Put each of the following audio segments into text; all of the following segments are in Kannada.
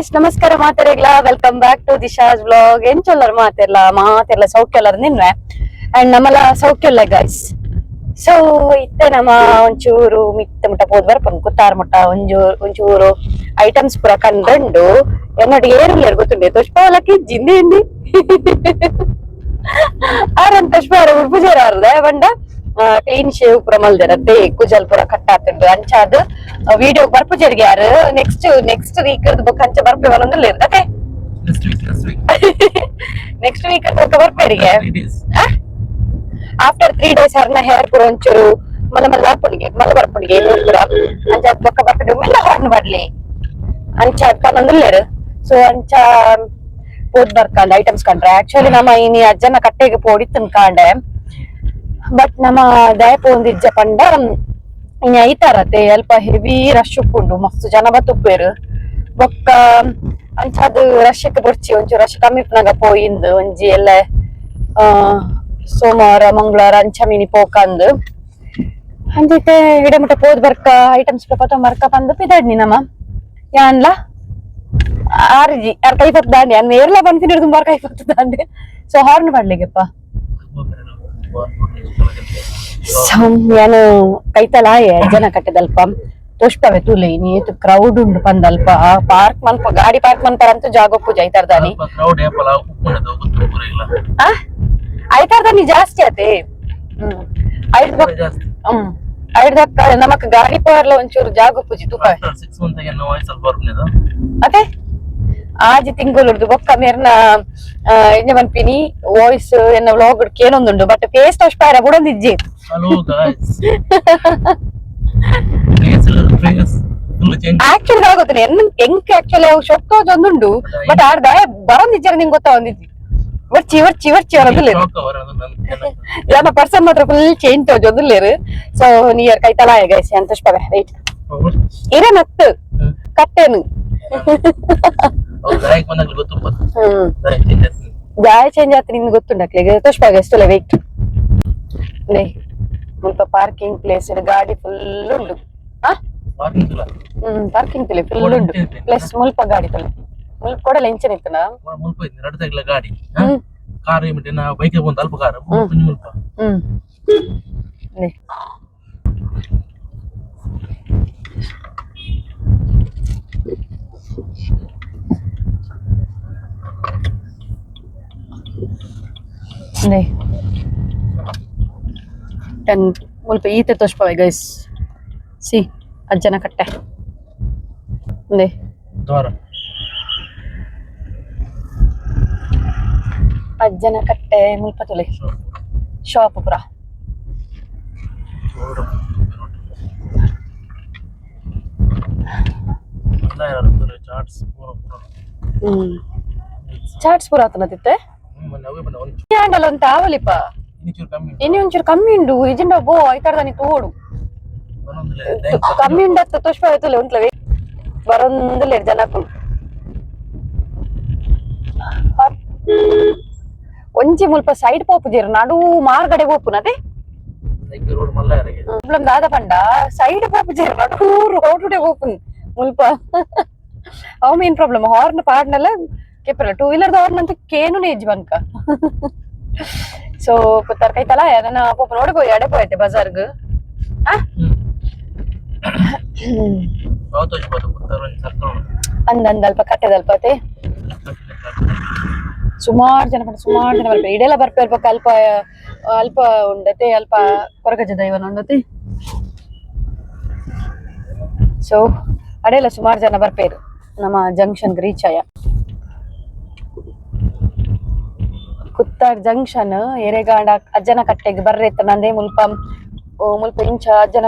ಗಾಯ್ಸ್ ನಮಸ್ಕಾರ ಮಾತೆರೆಗ್ಲಾ welcome back to Disha's vlog ಎಂಚೊಲ್ಲರ್ ಮಾತೆರ್ಲ ಮಾತೆರ್ಲ ಸೌಖ್ಯಲ್ಲರ್ ನಿನ್ವೆ ಅಂಡ್ ನಮ್ಮಲ ಸೌಖ್ಯಲ್ಲ ಗಾಯ್ಸ್ ಸೊ ಇತ್ತೆ ನಮ್ಮ ಒಂಚೂರು ಮಿತ್ತ ಮುಟ್ಟ ಪೋದ್ ಬರ್ಪನ್ ಕುತ್ತಾರ್ ಮುಟ್ಟ ಒಂಚೂರು ಒಂಚೂರು ಐಟಮ್ಸ್ ಪೂರ ಕಂಡು ಎನ್ನೊಟ್ಟು ಏರಿಲ್ಲ ಗೊತ್ತುಂಡೆ ತುಷ್ಪಾವಲಕ್ಕಿ ಜಿಂದಿ ಹಿಂದಿ ಆರನ್ ತುಷ್ಪ ಅವ್ರ ಉರ್ಪುಜಾರ ಬಂಡ ಕ್ಲೀನ್ ಶೇವ್ ಪುರ ಮಲ್ದಿರತ್ತೆ ಕುಜಲ್ ಪುರ ಕಟ್ಟಾತುಂಡು ಅಂಚಾದ್ ವಿಡಿಯೋ ಬರ್ಪುಜರ್ಗೆ ಯಾರು? ನೆಕ್ಸ್ಟ್ ನೆಕ್ಸ್ಟ್ ವೀಕ್ ಬುಕ್ ಅಂಚ ಬರ್ಪೆ ಬರೋದಿಲ್ಲ ಇರ್ತದೆ. ನೆಕ್ಸ್ಟ್ ವೀಕ್ ಬುಕ್ ಬರ್ಪೇರಿಗೆ. ಆಫ್ಟರ್ ತ್ರೀ ಡೇಸ್ ಹರ್ನ ಹೇರ್ ಪುರ ಒಂಚೂರು ಮಲ್ಲ ಮಲ್ಲ ಬರ್ಪುಣಿಗೆ ಮಲ್ಲ ಬರ್ಪುಣಿಗೆ ಪುರ ಅಂಚ ಬೊಕ್ಕ ಬರ್ಪುಡು ಮೆಲ್ಲ ಹಾರ್ನ್ ಬರ್ಲಿ ಅಂಚ ಪನ್ನೊಂದುಲ್ಲೇರು ಸೊ ಅಂಚ ಪೋದ್ ಬರ್ಕಂಡ್ ಐಟಮ್ಸ್ ಕಂಡ್ರೆ. ಆಕ್ಚುಲಿ ನಮ್ಮ ಈ ಅಜ್ಜನ ಕಟ್ಟೆಗೆ ಪೋಡಿ ಕಾಂಡೆ. ಬಟ್ ನಮ್ಮ ದಯಪ ಒಂದಿಜ್ಜ ಪಂಡ ಇನ್ನು ಅಲ್ಪ ಹೆವಿ ರಶ್ ಉಪ್ಪುಂಡು, ಮಸ್ತ್ ಜನ ಬತ್ತುಪ್ಪೇರು. ಬೊಕ್ಕ ಅಂಚಾದ್ ರಶಕ್ಕೆ ಬರ್ಚಿ, ಒಂಚೂರು ರಶ್ ಕಮ್ಮಿ ಪುನಗ ಪೋಯಿಂದು ಒಂಜಿ ಎಲ್ಲ ಸೋಮವಾರ, ಮಂಗಳವಾರ ಅಂಚ ಮೀನಿ ಪೋಕಂದು. ಅಂದಿತ್ತೆ ಇಡಮುಟ ಪೋದ್ ಬರ್ಕ ಐಟಮ್ಸ್ ಪ್ರಪತ ಮರ್ಕ ಬಂದು ಪಿದಾಡ್ನಿ ನಮ್ಮ ಯಾನ್ಲ? ಆರ್ಜಿ ಯಾರ್ ಕೈ ಪತ್ತು ದಾಂಡಿ ಅನ್ನ ಏರ್ಲ ಬಂದು ತಿನ್ನೋದು ತುಂಬಾ ಕೈ ಸೊ ಹಾರ್ನ್ ಮಾಡ್ಲಿಗೆಪ್ಪ ಸೊ ನಾನು ಕೈತಲಾಯ ಜನ ಕಟ್ಟದಲ್ಪ. ಪುಷ್ಪವೇ ತುಲೆ ನೀತು ಕ್ರೌಡ್ ಉಂಡು ಪಂದಲ್ಪ. ಪಾರ್ಕ್ ಮನ್ಪ ಗಾಡಿ ಪಾರ್ಕ್ ಮನ್ಪರ ಅಂತೂ ಜಾಗ ಪೂಜ ಐತಾರ್ದಾನಿ ಸ್ವಲ್ಪ crowd ಏಪಲ ಉಪ್ಪುಂಡದು ಗೊತ್ತು ಪೂರ ಇಲ್ಲ. ಆ? ಐತಾರ್ದಾನಿ ಜಾಸ್ತಿ ಆತೆ ಹ್ಮ್. ಹ್ಮ್. ಐದ್ ನಮಕ್ ಗಾಡಿ ಪಾರ್ಲ ಒಂಚೂರು ಜಾಗ ಪೂಜಿ ತೂಕ. ಅದೇ ಆಜಿ ತಿಂಗಳು ಬೊಕ್ಕ ಮೇರ್ನ ಎಂಜ ಮನ್ಪಿನಿ ವಾಯ್ಸ್ ಎನ್ನ ವ್ಲಾಗ್ ಕೇನೊಂದುಂಡು but face ಅಷ್ಟಾರ ಬುಡೊಂದಿಜ್ಜಿ Hello hello guys face change. Actually ಗೊತ್ತಿಲ್ಲ ಎನ್ ಎಂಕ್ ಆಕ್ಚುಲಿ ಅವು ಶೊಕ್ಕ ಒಂದುಂಡು ಬಟ್ ಆಡ್ದ ಬರೊಂದಿಜ್ಜಾರ ನಿಂಗೆ ಗೊತ್ತಾ ವರ್ಚಿ ವರ್ಚಿ ಚಿವರ್ ಅವರದಿಲ್ಲ Shock ಅವರದು ನನ್ನ ಜನ. ಯಾನ ಪರ್ಸನ್ ಮಾತ್ರ ಫುಲ್ ಚೇಂಜ್ ತೋಜೊಂದಿಲ್ಲೇರು ಸೊ ನಿಯರ್ ಕೈತಲ ಗೈಸ್ ಅಂತ ಪವೆ ರೈಟ್ ಹೌದು. ಮತ್ತೆ ನತ್ತು ಹ್ಮ್. ಕಟ್ಟೆನು ಅವ್ರು ಗಾಯಕ್ ಬಂದಾಗ್ಲೂ ಗೊತ್ತು ಉಪ್ಪತ್ತು. ಹ್ಮ್ ಗಾಯ change ಆಗ್ತದೆ. ಗಾಯ ಚೇಂಜ್ ಆತ ನಿಮ್ಗೆ ಗೊತ್ತುಂಡಕ್ಲಿಗೆ ತುಷ್ಪಾಗ ಎಷ್ಟುಲ್ಲ ವೆಯ್ಟ್ ನೇ ಮುಲ್ಪ ಪಾರ್ಕಿಂಗ್ ಪ್ಲೇಸ್ ಗಾಡಿ ಫುಲ್ ಉಂಡು ಆ Parking ಇಲ್ಲ. ಹ್ಮ್ ಪಾರ್ಕಿಂಗ್ ತುಲೆ ಫುಲ್ ಒಳ್ಳೆ ಉಂಡು ಉಂಟು. ಪ್ಲಸ್ ಮುಲ್ಪ ಗಾಡಿ ತುಲೆ ಮುಲ್ಪ ಕೊಡಲ್ಲ ಇಂಚನ ಇತ್ತನ ಒಳ ಮುಲ್ಪ ಇತ್ತು, ಎರಡು ತೆಗ್ಲ ಗಾಡಿ ಹ್ಮ್ ಕಾರ್ ಏಮಿಟ್ಟು ನಾ ಬೈಕ್ ಬಂದು ಅಲ್ಪ ಕಾರ್ ಹ್ಮ್. ಕುಂಜು ಮುಲ್ಪ ಹ್ಮ್ ನೇ ನೇ ಟೆನ್ ಮುಲ್ಪ ಈತೆ ತೋಷ್ಪವೆ ಗೈಸ್ ಸಿ ಅಜ್ಜನ ಕಟ್ಟೆ ನೇ ದ್ವಾರ ಅಜ್ಜನ ಕಟ್ಟೆ ಮುಲ್ಪ ತುಲೆ ಶಾಪ್ ಪುರ ಚಾಟ್ಸ್ ಪೂರ ಪೂರ ಹ್ಮ್ ಚಾಟ್ಸ್ ಪುರ ಆತನದಿತ್ತೆ ಹ್ಯಾಂಡಲ್ ಅಂತ ಆವಲಿಪ ಇನ್ನಿಚೂರು ಕಮ್ಮಿ ಇನ್ನು ಒಂಚೂರು ಕಮ್ಮಿ ಉಂಡು ಇಜಿಂಡ ಬೋ ಐತಾರ್ದಾನಿ ತೋಡು ಒಂದೊಂದಿಲ್ಲ ಕಮ್ಮಿ ಉಂಡತ್ತ ತುಷ್ಪ ಆಯ್ತಲ್ಲ ಉಂಟ್ಲವೆ ಬರೊಂದಿಲ್ಲ ಜನಕ್ಕೂ ಒಂಜಿ ಮುಲ್ಪ ಸೈಡ್ ಪೋಪುಜೇರು ನಡು ಮಾರ್ಗಡೆ ಪೋಪುನದೆ ಸೈಕಲ್ ರೋಡ್ ಮಲ್ಲಾಯರಿಗೆ ಪ್ರಾಬ್ಲಮ್ ದಾದ ಪಂಡ ಸೈಡ್ ಪೋಪುಜೇರು ನಡು ರೋಡುಡೆ ಪೋಪುನ್ ಮುಲ್ಪ ಅವ ಮೇನ್ ಪ್ರಾಬ್ಲಮ್ ಹಾರ್ನ್ ಪಾಡ್ನಲ್ಲ ಕೆಪ್ಪಲ್ಲ ಟೂ ವೀಲರ್ ಹಾರ್ನ್ ಅಂತ ಕೇನು ನೇಜ್ ಬಂಕ ಸೊ ಕುತ್ತಾರ ಕೈ ಅದನ್ನ ಪಾಪ ನೋಡಿ ಪೋಯಿ ಅಡೆ ಪೋಯ್ತೆ ಬಜಾರ್ಗ್. ಅಂದಂದ ಅಲ್ಪ ಕಟ್ಟೆದಲ್ಪತೆ ಸುಮಾರು ಜನ ಬರ್ತಾರೆ ಸುಮಾರ್ ಜನ ಬರ್ತಾರೆ. ಇಡೆಲ್ಲ ಬರ್ಪೇ ಇರ್ಬೇಕು ಅಲ್ಪ ಅಲ್ಪ ಉಂಡತೆ ಅಲ್ಪ ಕೊರಗಜ ದೈವನ ಉಂಡತೆ. ಸೊ ಅಡೆಲ್ಲ ಸುಮಾರ್ ಜನ ಬರ್ಪೇರು. ನಮ್ಮ ಜಂಕ್ಷನ್ ರೀಚ್ ಆಯ. ಕುತ್ತಾರ್ ಜಂಕ್ಷನ್ ಎರೆಗಾಡ ಅಜ್ಜನ ಕಟ್ಟೆಗೆ ಬರ್ರೆತ್ತ ನಂದೇ ಮುಲ್ಪ ಮುಲ್ಪ ಇಂಚ ಅಜ್ಜನ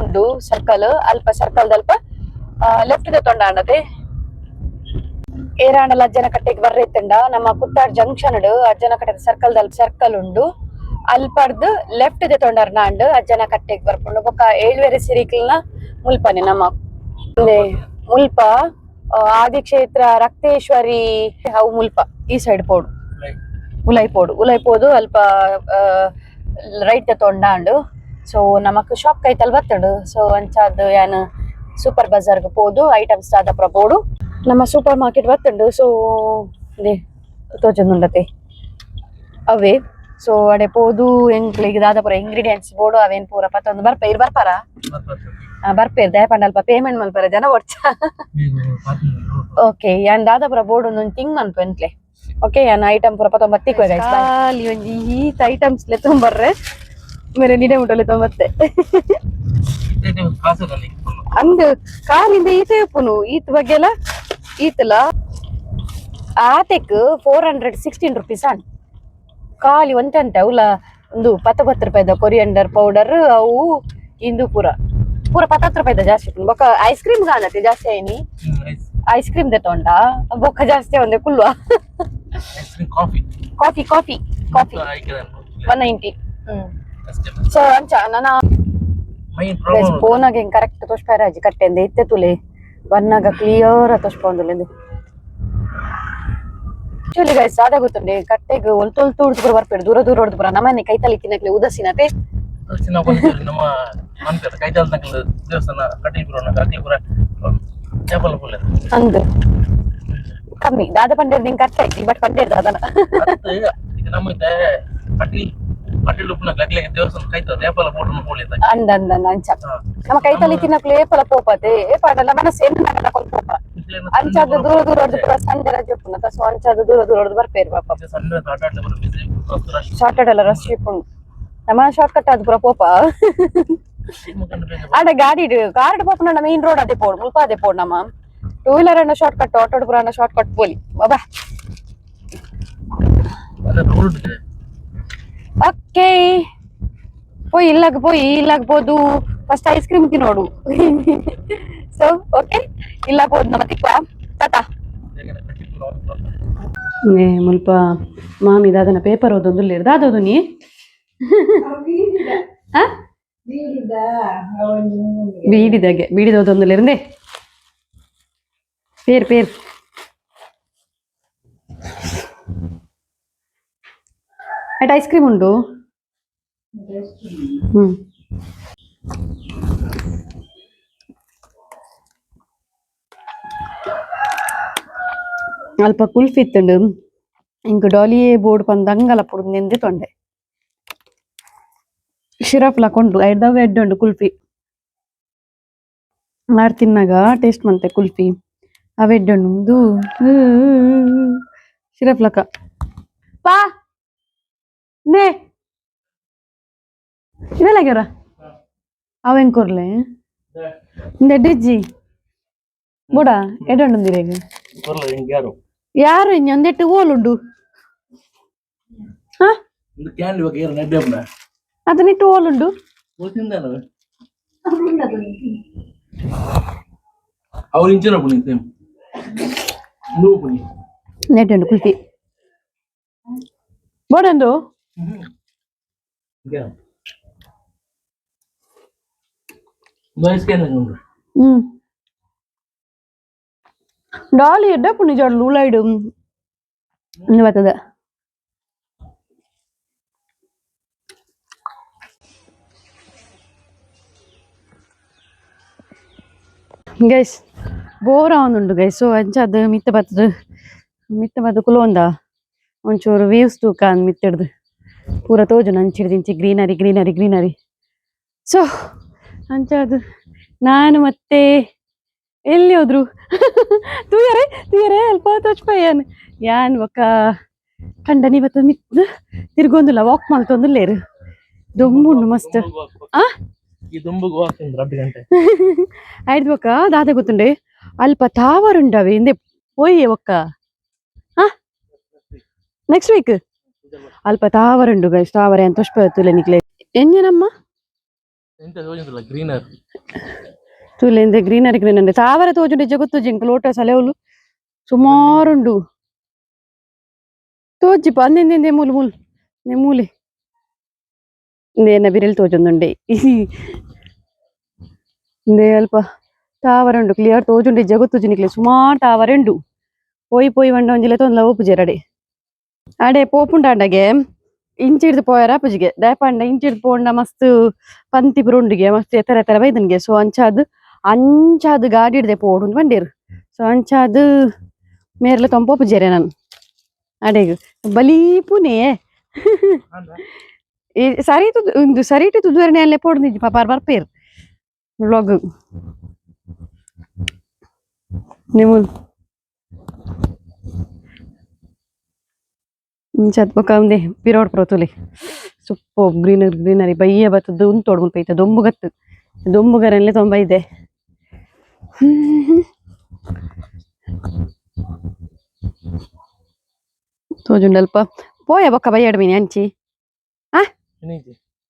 ಉಂಡು ಸರ್ಕಲ್ ಅಲ್ಪ ಸರ್ಕಲ್ ಅಲ್ಪ ಲೆಫ್ಟ್ ತೊಂಡಾಂಡತೆ ಏರಾಂಡಲ ಅಜ್ಜನ ಕಟ್ಟೆಗೆ ಬರ್ರೆತ್ತಂಡ ನಮ್ಮ ಕುತ್ತಾರ್ ಜಂಕ್ಷನ್ ಅಜ್ಜನ ಕಟ್ಟದ ಸರ್ಕಲ್ ದಲ್ಪ ಸರ್ಕಲ್ ಉಂಡು, ಅಲ್ಪಡ್ದು ಲೆಫ್ಟ್ ದ ತೊಂಡರ್ ನಾಂಡ್ ಅಜ್ಜನ ಕಟ್ಟೆಗೆ ಬರ್ಕೊಂಡು ಬೊಕ್ಕ ಏಳುವೆರೆ ಸಿರಿಕಲ್ನ ಮುಲ್ಪನೆ ನಮ್ಮ. ಮುಲ್ಪ ಆದಿಕ್ಷೇತ್ರ ರಕ್ತೇಶ್ವರಿ ಅವು ಮುಲ್ಪ ಈ ಸೈಡ್ ಪೋಡು. ಉಲೈಪೋಡು ಉಲೈಪೋದು ಅಲ್ಪ ರೈಟ್ ತೊಂಡಾಂಡು ಸೊ ನಮಕ್ ಶಾಪ್ ಕೈತಲ್ ಬತ್ತಡು ಸೊ ಅಂಚಾದ್ ಯಾನ್ ಸೂಪರ್ ಬಜಾರ್ಗ್ ಪೋದು ಐಟಮ್ಸ್ ದಾದ ಪ್ರಬೋಡು ನಮ್ಮ ಸೂಪರ್ ಮಾರ್ಕೆಟ್ ಬತ್ತುಂಡು ಸೊ ತೋಜೊಂದುಂಡತೆ. ಅವೇ ಸೊ ಅಡೆ ಪೋದು ಎಂಕ್ಲಿಗೆ ದಾದಾಪುರ ಇಂಗ್ರೀಡಿಯೆಂಟ್ಸ್ ಬೋಡು ಅವೇನ್ ಪೂರ ಪತ್ತೊಂದು ಬರ್ಪ ಇರ್ ಬರ್ಪಾರ? ಬರ್ಪೇರ್ ದಯಪಂಡ ಅಲ್ಪ ಪೇಮೆಂಟ್ ಮಲ್ಪರ ಜನ ಒಡ್ಚ ಓಕೆ ಯಾನ್ ದಾದಾಪುರ ಬೋಡು ಒಂದೊಂದು ತಿಂಗ್ ಮನ್ಪು ಎಂತ್ಲೆ ಓಕೆ ಯಾನ್ ಐಟಮ್ ಪೂರ ಪತ್ತೊಂಬತ್ತು ತಿಕ್ವೆ ಗೈಸ್ ಖಾಲಿ ಒಂಜಿ ಈತ ಐಟಮ್ಸ್ ಲೆ ತೊಂಬರ್ರೆ ಮೇರೆ ನಿಡೆ ಮುಟ್ಟಲೆ ತೊಂಬತ್ತೆ ಅಂದ್ ಕಾಲಿಂದ ಈತ ಉಪ್ಪುನು ಈತ್ ಬಗ್ಗೆ ಎಲ್ಲ ಈತಲ ಆತೆಕ್ ಫೋರ್ ಹಂಡ್ರೆಡ್ ಸಿಕ್ಸ್ಟೀನ್ ರುಪೀಸ್ ಅನ್ ಖಾಲಿ ಒಂಟಂಟ ಅವಲ ಒಂದು ಪತ್ತೊಂಬತ್ತು ರೂಪಾಯಿದ ಕೊರಿಯಂಡರ್ ಪೌಡರ್ ಅವು ಇಂದು ಪೂರ. ಪೂರ ಪತ್ತತ್ತು ರೂಪಾಯಿದ ಜಾಸ್ತಿ ಉಂಟು. ಬೊಕ್ಕ ಐಸ್ ಕ್ರೀಮ್ ಗಾನತೆ ಜಾಸ್ತಿ ಐನಿ ಐಸ್ ಕ್ರೀಮ್ ದೆತ್ತೊಂಡ ಬೊಕ್ಕ ಜಾಸ್ತಿ ಒಂದೆ ಕುಲ್ವ? Coffee coffee coffee coffee one ninety hmm so ಅಂಚ ನನ್ನ ಮೈನ್ ಗೈಸ್ ಕರೆಕ್ಟ್ ಫೋನಾಗ ಅಜ್ಜಿ ಕಟ್ಟೆ ಅಂದೆ ಇತ್ತೆ ತುಲೆ. ಬನ್ನಾಗ ಕ್ಲಿಯರ್ ತೋಷ್ಪೊಂದುಲೆಂದು ಆಕ್ಚುಲಿ ಗೈಸ್ ಸಾದ ಗೊತ್ತುಂಡೆ ಕಟ್ಟೆಗೆ ಒಲ್ತು ಒಲ್ತು ಉಡ್ದು ಬರ್ಪೇಡು ದೂರ ದೂರ ಹೊಡೆದು ಬರ ನಮ್ಮನೆ ಕೈತಲಿ ತಿನ್ನಕ್ಲೆ ಉದಸಿನತೆ ನಮ್ಮ ಕೈತಾಲ್ ತನಕ ದೇವಸ್ಥಾನ ಕಟ್ಟಿಪುರ ಕಟ್ಟಿಪುರ ಚೇಪಲ ಪುಲ್ಲ ಅಂದ್. ಕಮ್ಮಿ ದಾದ ಪಂಡೇರ್ ನಿಂಗೆ ಕಟ್ಟ ಐತಿ ಬಟ್ ಪಂಡೇರ್ ಅದನ್ನ ಮತ್ತೆ ಇದು ನಮ್ಮ ಇದ್ದ ಕಟ್ಟಿ ಕಟ್ಟಿ ಉಪ್ಪುನ ಗಟ್ಲೆ ದೇವಸ್ಥಾನ ಕೈತ ಚೇಪಲ ಪೋಟು ಪೋಳಿತ ಅಂದ ಅಂದ ಅಂದ ಅಂಚ ನಮ್ಮ ಕೈತಲಿ ತಿನ್ನಕ್ಲೆ ಏಪಲ ಪೋಪತೆ ಏಪಾಡಲ್ಲ ಮನಸ್ಸು ಏನು ನಗಲ ಕೊಂದು ಪೋಪ ಅಂಚಾದ ದೂರ ದೂರ ಹೊಡೆದು ಪುರ ಸಂಡೆ ರಜೆ ಉಪ್ಪುನ ಸೊ ಅಂಚಾದ ದೂರ ದೂರ ಹೊಡೆದು ಬರ್ಪೇರು ಪಾಪ ಸಣ್ಣ ಆಟಾಡ್ಲೆ ಬರೋ ಬಿಸಿ ರಶ್ ಶಾರ್ಟೆಡ್ ಎಲ್ಲ ರಶ್ ಇಪ್ಪುಂಡು ನಮ್ಮ ಶಾರ್ಟ್ ಕಟ್ ಅದು ಪುರ ಪೋಪ ಮುಖಂಡ ಬೇಗ ಆಡ ಗಾಡಿ ಕಾರ್ಡ್ ಪೋಪ ನಮ್ಮ ಮೇನ್ ರೋಡ್ ಅದೇ ಪೋಡ್ ಮುಲ್ಪ ಅದೇ ಪೋಡ್ ನಮ್ಮ ಟೂ ವೀಲರ್ ಅನ್ನೋ ಶಾರ್ಟ್ ಕಟ್ ಆಟೋ ಹುಡುಗರು ಅನ್ನೋ ಶಾರ್ಟ್ ಕಟ್ ಪೋಲಿ. ಬಾಬಾ. ಓಕೆ. ಪೋಯ್ ಇಲ್ಲಾಗ ಪೋಯ್ ಇಲ್ಲಾಗ್ಬೋದು ಫಸ್ಟ್ ಐಸ್ ಕ್ರೀಮ್ ತಿನ್ನೋಡು ಸೊ ಓಕೆ ಇಲ್ಲಾಗ್ಬೋದು ನಮ್ಮ ತಿಕ್ಕ ಟಾಟಾ. ನೇ ಮುಲ್ಪ ಮಾಮಿ ದಾದನ ಪೇಪರ್ ಓದೊಂದು ಲೇರ್ ದಾದೋದು ನೀ. ಬೀಡಿದಾಗೆ ಬೀಡಿದೋದೊಂದು ಲೇರ್ಂದೇ peer peer at ice cream ಉಂಟು ಹ್ಮ್ ಅಲ್ಪ ಕುಲ್ಫಿ ಇತ್ತುಂಡು ಇಂಕ ಡಾಲಿಯೇ ಬೋರ್ಡ್ ಪಂದ್ ಅಂಗಲ ನಿಂದೆ ತೊಂಡೆ ಶಿರಫ್ಲ ಕೊಂಡು ಐದವ ಎಡ್ಡುಂಡು ಕುಲ್ಫಿ ಆರ್ ತಿನ್ನಾಗ ಟೇಸ್ಟ್ ಮಂತೆ ಕುಲ್ಫಿ ಅವೆಡ್ಡುಂಡು ಶಿರಫ್ಲಕ ಪಾ ನೇ ಇದೆಲ್ಲಾಗ್ಯಾರ ಅವ ಹೆಂಗ್ ಕೊರ್ಲೆ ಇಂದ ಡಿಜ್ಜಿ ಬುಡ ಎಡ್ಡುಂಡಿರೇಗ ಬರಲ್ಲ ಹಿಂಗೆ ಯಾರು ಯಾರು ಒಂದೆಟ್ಟು ಓಲುಂಡು ಹಾ ಇದು ಕ್ಯಾನ್ ಇವಾಗ ಏನು ನಡ್ಡಬ್ನ ಅದನ್ನಿಟ್ಟು ಓಲುಂಡು ಗೊತ್ತಿಂದಾನು ಅವ್ರು ಇಂಚಿನ నేటండి కుల్ఫీ బాగుండు డాలి ఎడ్డప్పుడు నిజాడు లూలాయిడు బతదా గైస్ ಬೋರ್ ಆವೊಂದುಂಡು ಗೈಸ್ ಅಂಚ ಅದ್ ಮಿತ್ತ ಬತ್ತುದು ಮಿತ್ತ ಬತ್ತ ಕುಲೋಂದ ಒಂಚೂರು ವೇವ್ಸ್ ತೂಕ ಮಿತ್ತಡ್ದು ಪೂರ ತೋಜುಂಡು ಅಂಚಿಡ್ದು ಇಂಚಿ ಗ್ರೀನರಿ ಗ್ರೀನರಿ ಗ್ರೀನರಿ ಸೊ ಅಂಚ ಅದು ನಾನು ಮತ್ತೆ ಎಲ್ಲಿ ಹೋದ್ರು ತೂಯರೆ ತೂಯರೆ ಅಲ್ಪ ತೋಚ್ಪಯ್ಯನ್ ಯಾನ್ ಬೊಕ್ಕ ಕಂಡನಿ ಬತ್ತ ಮಿತ್ ತಿರ್ಗೊಂದುಲ್ಲ ವಾಕ್ ಮಾಡ್ತೊಂದುಲ್ಲೇರು ದೊಂಬುಂಡು ಮಸ್ತ್ ಆ ಆಯ್ತು ಬೊಕ್ಕ ದಾದ ಗೊತ್ತುಂಡೆ అల్పతావరుండవి. ఏంది? పోయి ఒక్క. నెక్స్ట్ వీక్ అల్ప తావరండు గైస్ తావర ఎంత తులనికిలే ఎంజనమ్మా గ్రీనర్ తూలేంది గ్రీనర్ గ్రీనర్ తావర తోచుండి జగుత్తు జింక లోటస్ అలేవులు సుమారుండు. తోచి పందింది మూలు మూలు. నెమూలి ఇందే నబిరెలు తోచుందండి ఇందే అల్ప. ಟಾವರ್ ಉಂಡು ಕ್ಲಿಯರ್ ತೋಜುಂಡು ಇಜ್ಜ ಗೊತ್ತುಜುನಿಕ್ಲೆ ಸುಮಾರು ಟಾವರ್ ಉಂಡು ಪೋಯಿ ಪೋಯಿ ವಂಡ ಒಂಜಿಲೆ ತೊಂದ್ಲ ಒಪ್ಪುಜೆ ರಡೆ. ಅಡೆ ಪೋಪುಂಡಾಂಡಗೆ ಇಂಚಿಡ್ದು ಪೋಯರ ಅಪ್ಪುಜಿಗೆ ದಾಯಪಾಂಡ ಇಂಚಿಡ್ದು ಪೋಂಡ ಮಸ್ತ್ ಪಂತಿ ಬರುಂಡಿಗೆ ಮಸ್ತ್ ಎತ್ತರ ಎತ್ತರ ಬೈದನ್ಗೆ. ಸೊ, ಅಂಚಾದ್ ಅಂಚಾದ್ ಗಾಡಿ ಹಿಡ್ದೆ ಪೋಡುಂದು ಬಂಡೇರು. ಸೊ, ಅಂಚಾದ್ ಮೇರ್ಲೆ ತೊಂಪ ಒಪ್ಪುಜೆರೆ ನಾನು. ಅಡೆಗು ಬಲೀಪುನೇ ಸರಿ ತುದು ಸರಿಟು ತುದುವರಣೆ ಅಲ್ಲೇ ಪೋಡ್ದಿಜ್ಜಿ ಪಾಪಾರ್ ಬರ್ಪೇರು ವ್ಲಾಗ್ ನೀವು ಚತ್ ಬೊಕ ಒಂದೆ ಪಿರೋಡ್ ಪ್ರೊತುಲೆ. ಸುಪ್ಪು ಗ್ರೀನರಿ ಗ್ರೀನರಿ ಬಯ್ಯ ಬತ್ತದು ಉಂದು ತೋಡ್ ಮುಲ್ಪೈತೆ ದೊಂಬು ಗತ್ತು. ದೊಂಬುಗರಲ್ಲೇ ತೊಂಬ ಇದೆ. ತೋಜುಂಡಲ್ಪ. ಪೋಯ ಬೊಕ್ಕ ಬಯ್ಯಾಡ ಮೀನಿ ಅಂಚಿ. ಹಾ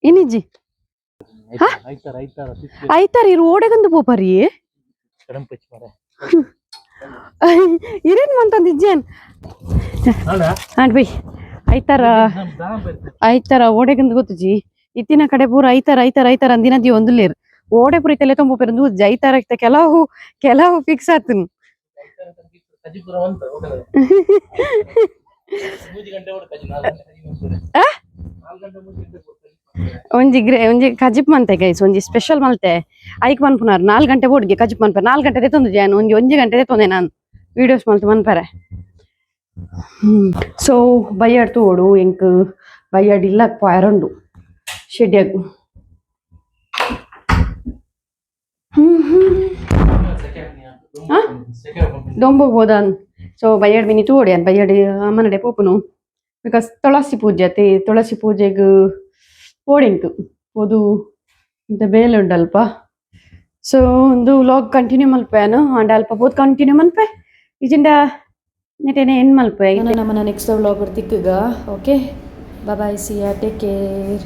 ಇನ್ನಿಜ್ಜಿ. ಐತಾರ ಐತಾರ ಐತಾರ ಇರು ಓಡೆಗಂದು ಪೋಪರಿ ಇರೇನ್ ಮಂತಂದ್ ಇಜ್ಜೇನ್ ಬೈ. ಐತಾರ ಐತಾರ ಓಡೆಗಂದು ಗೊತ್ತುಜಿ ಇತ್ತಿನ ಕಡೆ ಪೂರ ಐತಾರ ಐತಾರ ಐತಾರ ಅಂದಿನದಿ ಒಂದು ಲೇರ್. ಓಡೆ ಪುರಿ ತಲೆ ತುಂಬ ಪೇರು ಐತಾರ ಇತ್ತ ಕೆಲವು ಕೆಲವು ಫಿಕ್ಸ್ ಆತನು. ಹಾ ಗಂಟೆ ಒಂಜಿ ಗ್ರೇ, ಒಂಜಿ ಕಜಿಪ್ ಮಂತೆ ಗೈಸ್, ಒಂಜಿ ಸ್ಪೆಷಲ್ ಮಲ್ತೆ ಐಕ್ ಮನ್ಪುನಾರ್, ನಾಲ್ಕು ಗಂಟೆ ಬೋಡ್ಗೆ ಕಜಿಪ್ ಮನ್ಪೆ ನಾಲ್ಕು ಗಂಟೆ ತೆತ್ತೊಂದು ಜಾನ್ ಒಂಜಿ ಒಂಜಿ ಗಂಟೆ ತೆತ್ತೊಂದೆ ನಾನು ವಿಡಿಯೋಸ್ ಮಲ್ತು ಮನ್ಪರೆ. ಸೊ ಬೈಯಾಡ್ ತೋಡು ಎಂಕ್ ಬೈಯಾಡ್ ಇಲ್ಲ ಪಾಯರಂಡು, ಶೆಡ್ಯಾಗು. ಹ್ಮ್ ಹ್ಮ್. ಆ? ದೊಂಬಗ್ ಹೋದಾನ್ ಸೊ ಬೈಯಾಡ್ ಮಿನಿ ತೋಡಿ ಅನ್ ಬೈಯಾಡಿ ಅಮ್ಮನಡೆ ಪೋಪುನು. ಬಿಕಾಸ್ ತುಳಸಿ ಪೂಜೆ ತುಳಸಿ ಪೂಜೆಗ್ ಓಡಿಂಕ್ ಓದು ಇಂತ ಬೇಲೆ ಉಂಡಲ್ಪ ಸೊ ಒಂದು ವ್ಲಾಗ್ ಕಂಟಿನ್ಯೂ ಮಲ್ಪೆನು ಅಂಡ್ ಅಲ್ಪ ಬೋದು ಕಂಟಿನ್ಯೂ ಮಲ್ಪೆ. ಇಜಿಂದ ನೆಟೇನೆ ಏನು ಮಲ್ಪೆ. ನಮ್ಮ next vlog ತಿಕ್ಕಗ. Okay bye see ya take care